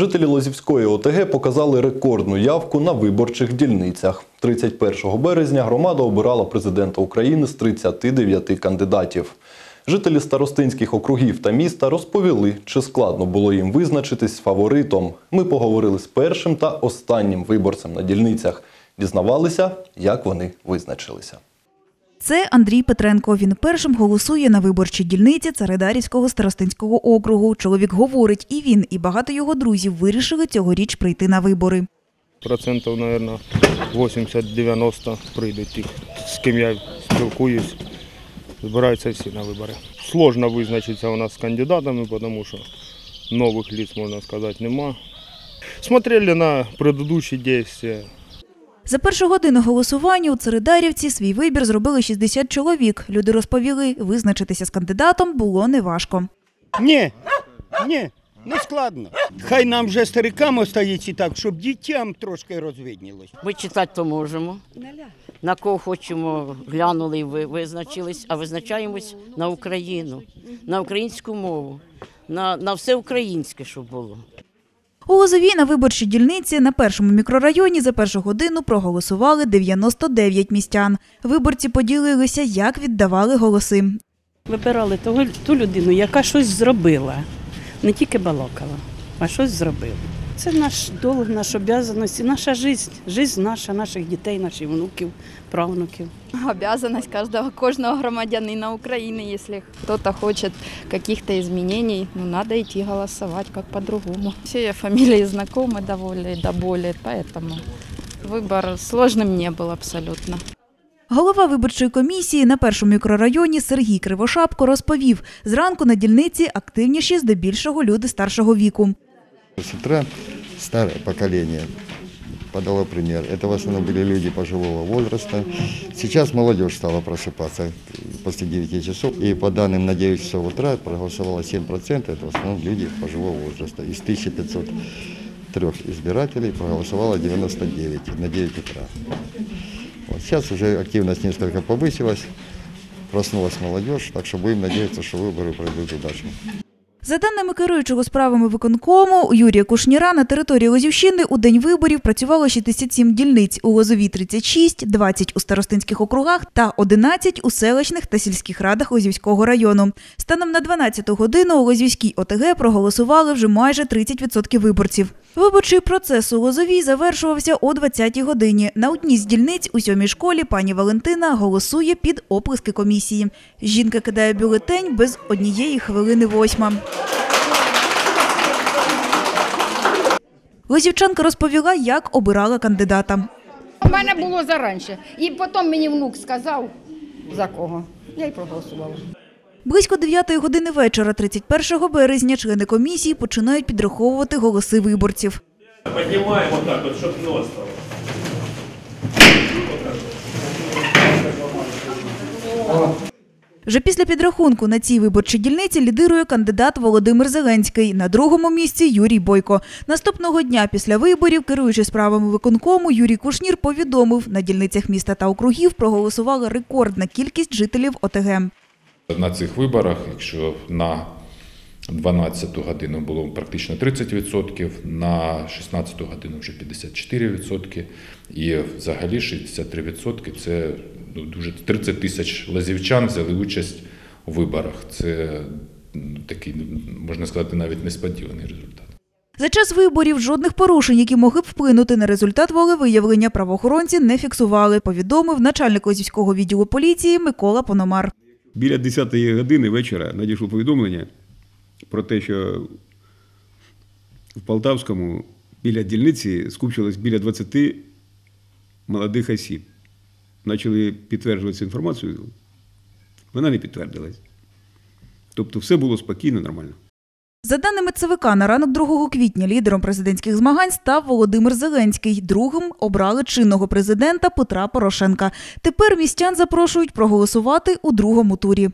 Жителі Лозівської ОТГ показали рекордну явку на виборчих дільницях. 31 березня громада обирала президента України з 39 кандидатів. Жителі старостинських округів та міста розповіли, чи складно було їм визначитись з фаворитом. Ми поговорили з першим та останнім виборцем на дільницях. Дізнавалися, як вони визначилися. Це Андрій Петренко. Він першим голосує на виборчій дільниці Царидарівського старостинського округу. Чоловік говорить, і він, і багато його друзів вирішили цьогоріч прийти на вибори. Процентів, мабуть, 80-90 прийдуть тих, з ким я спілкуюсь. Збираються всі на вибори. Сложно визначитися у нас з кандидатами, тому що нових лиц, можна сказати, нема. Смотрели на предыдущі дії. За першу годину голосування у Царидарівці свій вибір зробили 60 чоловік. Люди розповіли, визначитися з кандидатом було неважко. Ні, ні, не складно. Хай нам вже старикам остається так, щоб дітям трошки розвиднілось. Ми читати то можемо. На кого хочемо, глянули і визначились, а визначаємось на Україну, на українську мову, на, на все українське, щоб було. У Лозовій на виборчій дільниці на першому мікрорайоні за першу годину проголосували 99 містян. Виборці поділилися, як віддавали голоси. Вибирали того, ту людину, яка щось зробила. Не тільки балакала, а щось зробила. Це наш долг, наша обов'язаність, і наша життя, життя наша, наших дітей, наших внуків, правнуків. обязанность каждого, кожного громадянина Украины. Если кто-то хочет каких-то изменений, ну, надо идти голосовать, как по-другому. Все фамилии знакомы довольно до боли, поэтому выбор сложным не был абсолютно. Голова виборчої комісії на першому мікрорайоні Сергій Кривошапко розповів, зранку на дільниці активніші здебільшого люди старшого віку. С утра старое поколение подало пример. Это в основном были люди пожилого возраста. Сейчас молодежь стала просыпаться после 9 часов. И по данным на 9 часов утра проголосовало 7%. Это в основном люди пожилого возраста. Из 1503 избирателей проголосовало 99 на 9 утра. Вот сейчас уже активность несколько повысилась. Проснулась молодежь, так что будем надеяться, что выборы пройдут удачно. За даними керуючого справами виконкому Юрія Кушніра на території Лозівщини у день виборів працювало 67 дільниць, у Лозовій 36, 20 у старостинських округах та 11 у селищних та сільських радах Лозівського району. Станом на 12 годину у Лозівській ОТГ проголосували вже майже 30% виборців. Виборчий процес у Лозовій завершувався о 20-й годині. На одній з дільниць у сьомій школі пані Валентина голосує під оплески комісії. Жінка кидає бюлетень без однієї хвилини восьма. Лозівчанка розповіла, як обирала кандидата. У мене було заранше. І потім мені внук сказав, за кого. Я й проголосувала. Близько 9 години вечора, 31 березня, члени комісії починають підраховувати голоси виборців. Поднимаем вот так вот, чтобы нос стал. Вже після підрахунку на цій виборчій дільниці лідирує кандидат Володимир Зеленський. На другому місці Юрій Бойко. Наступного дня після виборів, керуючи справами виконкому, Юрій Кушнір повідомив, на дільницях міста та округів проголосувала рекордна кількість жителів ОТГ. На цих виборах, якщо на 12 годину було практично 30%, на 16 годину вже 54%, і взагалі 63% це ну, дуже 30 тисяч лазівчан взяли участь у виборах. Це ну, такий, можна сказати, навіть несподіваний результат. За час виборів жодних порушень, які могли б вплинути на результат волевиявлення, правоохоронці не фіксували, повідомив начальник Лозівського відділу поліції Микола Пономар. Біля 10-ї години вечора надійшло повідомлення про те, що в Полтавському біля дільниці скупчилось біля 20 молодих осіб. Почали підтверджувати цю інформацію. Вона не підтвердилась. Тобто все було спокійно, нормально. За даними ЦВК, на ранок 2 квітня лідером президентських змагань став Володимир Зеленський. Другим обрали чинного президента Петра Порошенка. Тепер містян запрошують проголосувати у другому турі.